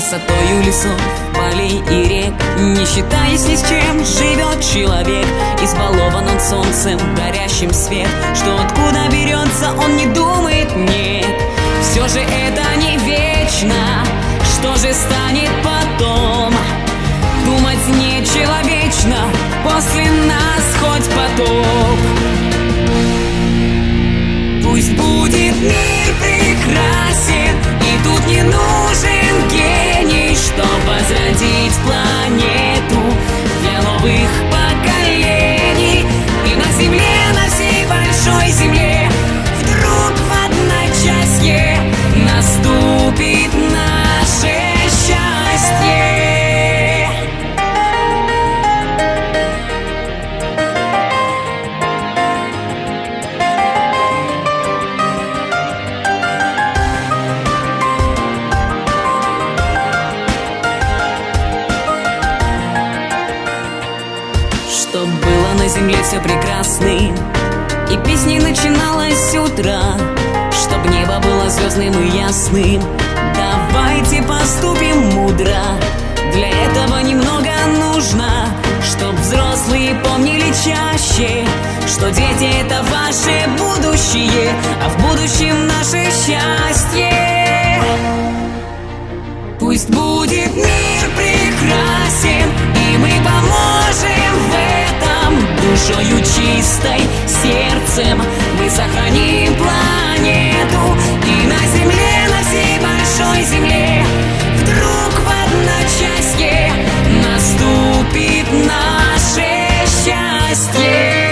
Красотою лесов, полей и рек. Не считаясь ни с чем, живет человек Избалован он солнцем, горящим свет. Что откуда берется, он не думает, нет. Все же это не вечно. Что же станет потом? Думать нечеловечно После нас хоть потоп. Пусть будет Чтоб было на земле все прекрасным И песней начиналось с утра Чтоб небо было звездным и ясным. Давайте поступим мудро Для этого немного нужно Чтоб взрослые помнили чаще Что дети это ваше будущее А в будущем наше счастье. Пусть будет Душою чистой, сердцем мы сохраним планету. И на земле, на всей большой земле Вдруг в одночасье наступит наше счастье